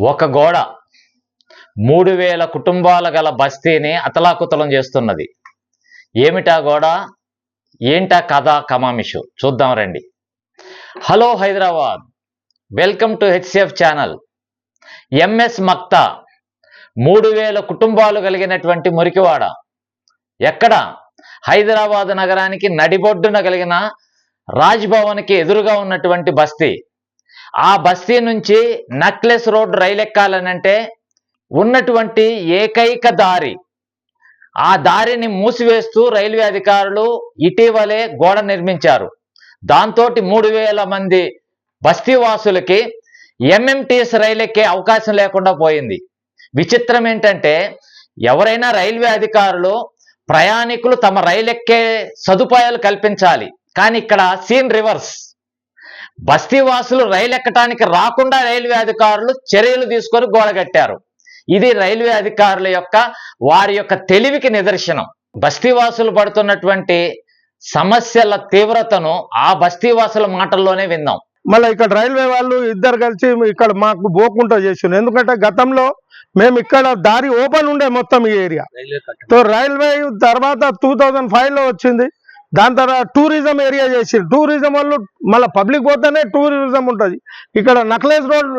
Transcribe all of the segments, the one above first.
ఒక గోడ మూడు వేల కుటుంబాల గల బస్తీని అతలాకుతలం చేస్తున్నది. ఏమిటా గోడ? ఏంటా కథ కమామిషు? చూద్దాం రండి. Hello Hyderabad. Welcome to HCF channel. MS Maqta మూడు వేల కుటుంబాలు కలిగినటువంటి మురికివాడ. ఎక్కడ? హైదరాబాద్ నగరానికి నడిబొడ్డున కలిగిన రాజ్భవన్కి ఎదురుగా ఉన్నటువంటి బస్తీ. ఆ బస్తీ నుంచి నక్లెస్ రోడ్ రైలు ఎక్కాలనంటే ఉన్నటువంటి ఏకైక దారి. ఆ దారిని మూసివేస్తూ రైల్వే అధికారులు ఇటీవలే గోడ నిర్మించారు. దాంతో మూడు వేల మంది బస్తీవాసులకి ఎంఎంటీఎస్ రైలు ఎక్కే అవకాశం లేకుండా పోయింది. విచిత్రం ఏంటంటే ఎవరైనా రైల్వే అధికారులు ప్రయాణికులు తమ రైలు ఎక్కే సదుపాయాలు కల్పించాలి. కానీ ఇక్కడ సీన్ రివర్స్. బస్తీవాసులు రైలు ఎక్కటానికి రాకుండా రైల్వే అధికారులు చర్యలు తీసుకొని గోడ కట్టారు. ఇది రైల్వే అధికారుల యొక్క వారి యొక్క తెలివికి నిదర్శనం. బస్తీవాసులు పడుతున్నటువంటి సమస్యల తీవ్రతను ఆ బస్తీవాసుల మాటల్లోనే విందాం మళ్ళీ ఇక్కడ రైల్వే వాళ్ళు ఇద్దరు కలిసి ఇక్కడ మాకు పోకుండా చేసిండు ఎందుకంటే గతంలో మేము ఇక్కడ దారి ఓపెన్ ఉండే మొత్తం ఈ ఏరియా. సో రైల్వే తర్వాత టూ థౌజండ్లో వచ్చింది. దాని తర్వాత టూరిజం ఏరియా చేసిరు టూరిజం వాళ్ళు మళ్ళీ పబ్లిక్ పోతేనే టూరిజం ఉంటుంది. ఇక్కడ నక్లెస్ రోడ్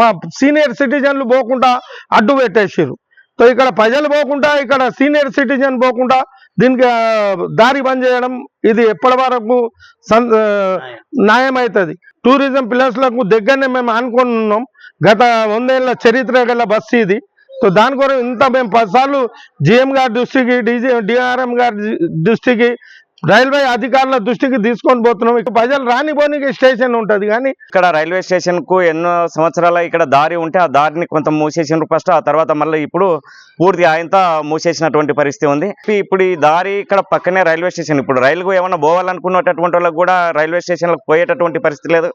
మా సీనియర్ సిటిజన్లు పోకుండా అడ్డు పెట్టేసిరు సో ఇక్కడ ప్రజలు పోకుండా ఇక్కడ సీనియర్ సిటిజన్ పోకుండా దీనికి దారి బంద్ చేయడం ఇది ఎప్పటి వరకు న్యాయం అవుతుంది టూరిజం ప్లేస్లకు దగ్గరనే మేము అనుకుని ఉన్నాం గత వందేళ్ళ చరిత్ర గల బస్సు ఇది. సో దాని కొరకు ఇంత మేము పదిసార్లు జిఎం గారి దృష్టికి డిజి డిఆర్ఎం గారి దృష్టికి రైల్వే అధికారుల దృష్టికి తీసుకొని పోతున్నాం. ఇక ప్రజలు రానిపోనికి స్టేషన్ ఉంటుంది కానీ ఇక్కడ రైల్వే స్టేషన్కు ఎన్నో సంవత్సరాల ఇక్కడ దారి ఉంటే ఆ దారిని కొంత మూసేసినారు ఫస్ట్ ఆ తర్వాత మళ్ళీ ఇప్పుడు పూర్తి ఆయనతో మూసేసినటువంటి పరిస్థితి ఉంది. ఇప్పుడు ఈ దారి ఇక్కడ పక్కనే రైల్వే స్టేషన్. ఇప్పుడు రైలుకు ఏమైనా పోవాలనుకున్నటువంటి వాళ్ళకి కూడా రైల్వే స్టేషన్లకు పోయేటటువంటి పరిస్థితి లేదు.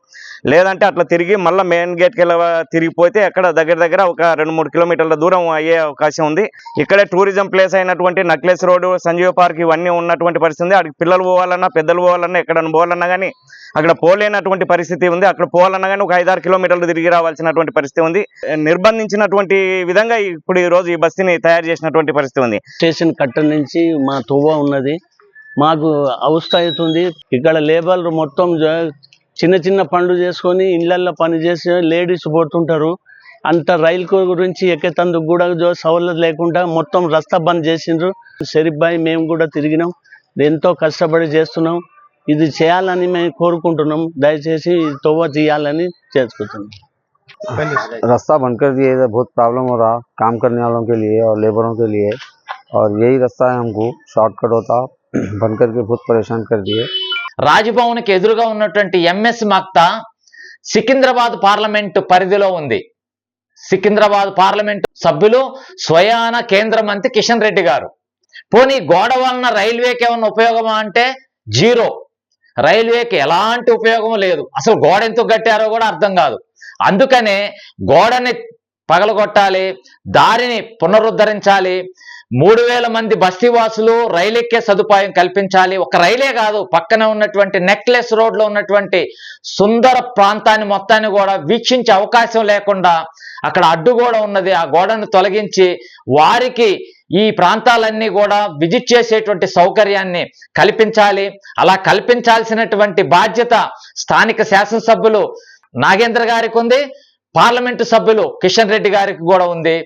లేదంటే అట్లా తిరిగి మళ్ళీ మెయిన్ గేట్కి తిరిగిపోతే అక్కడ దగ్గర దగ్గర ఒక రెండు మూడు కిలోమీటర్ల దూరం అయ్యే అవకాశం ఉంది. ఇక్కడే టూరిజం ప్లేస్ అయినటువంటి నక్లెస్ రోడ్డు సంజీవ పార్క్ ఇవన్నీ ఉన్నటువంటి పరిస్థితి ఉంది. పిల్లలు పోవాలన్నా పెద్దలు పోవాలన్నా ఎక్కడన్నా పోవాలన్నా కానీ అక్కడ పోలేనటువంటి పరిస్థితి ఉంది. అక్కడ పోవాలన్నా కానీ ఒక ఐదారు కిలోమీటర్లు తిరిగి రావాల్సినటువంటి పరిస్థితి ఉంది. నిర్బంధించినటువంటి విధంగా ఇప్పుడు ఈ రోజు ఈ బస్తీని తయారు చేసినటువంటి పరిస్థితి ఉంది. స్టేషన్ కట్ట నుంచి మా తువ్వ ఉన్నది. మాకు అవస్థ అవుతుంది. ఇక్కడ లేబర్లు మొత్తం చిన్న చిన్న పనులు చేసుకొని ఇళ్ళల్లో పని చేసి లేడీస్ పోతుంటారు. అంత రైలు గురించి ఎక్కేతందుకు కూడా జో- లేకుండా మొత్తం రస్తా బంద్ చేసిండ్రు. షరీఫ్ భాయ్ మేము కూడా తిరిగినాం. ఎంతో కష్టపడి చేస్తున్నాం ఇది చేయాలని మేము కోరుకుంటున్నాం దయచేసి ఈ తొవ్వ తీయాలని చేసుకుంటున్నాం रास्ता बंद कर दिए इधर बहुत प्रॉब्लम हो रहा काम करने वालों के लिए और लेबरों के लिए और यही रास्ता है हमको शॉर्टकट होता बंद करके बहुत परेशान कर दिए రాజ్భవన్కి ఎదురుగా ఉన్నటువంటి ఎంఎస్ మక్తా సికింద్రాబాద్ పార్లమెంటు పరిధిలో ఉంది సికింద్రాబాద్ పార్లమెంటు సభ్యులు స్వయాన కేంద్ర మంత్రి కిషన్ రెడ్డి గారు పోనీ గోడ వలన రైల్వేకి ఏమన్నా ఉపయోగమా అంటే జీరో. రైల్వేకి ఎలాంటి ఉపయోగం లేదు. అసలు గోడ ఎందుకు కట్టారో కూడా అర్థం కాదు. అందుకనే గోడని పగలగొట్టాలి దారిని పునరుద్ధరించాలి మూడు వేల మంది బస్తీవాసులు రైలెక్కే సదుపాయం కల్పించాలి. ఒక రైలే కాదు పక్కన ఉన్నటువంటి నెక్లెస్ రోడ్లో ఉన్నటువంటి సుందర ప్రాంతాన్ని మొత్తాన్ని కూడా వీక్షించే అవకాశం లేకుండా అక్కడ అడ్డుగోడ ఉన్నది. ఆ గోడను తొలగించి వారికి ఈ ప్రాంతాలన్నీ కూడా విజిట్ చేసేటువంటి సౌకర్యాన్ని కల్పించాలి. అలా కల్పించాల్సినటువంటి బాధ్యత స్థానిక శాసనసభ్యులు నాగేంద్ర గారికి ఉంది. పార్లమెంటు సభ్యులు కిషన్ రెడ్డి గారికి కూడా ఉంది.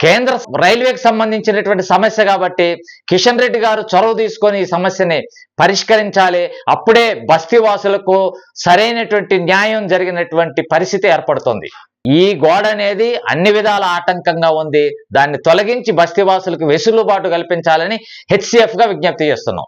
కేంద్ర రైల్వేకి సంబంధించినటువంటి సమస్య కాబట్టి కిషన్ రెడ్డి గారు చొరవ తీసుకొని ఈ సమస్యని పరిష్కరించాలి. అప్పుడే బస్తీవాసులకు సరైనటువంటి న్యాయం జరిగినటువంటి పరిస్థితి ఏర్పడుతుంది. ఈ గోడ అనేది అన్ని విధాల ఆటంకంగా ఉంది. దాన్ని తొలగించి బస్తీవాసులకు వెసులుబాటు కల్పించాలని హెచ్సిఎఫ్గా విజ్ఞప్తి చేస్తున్నాం.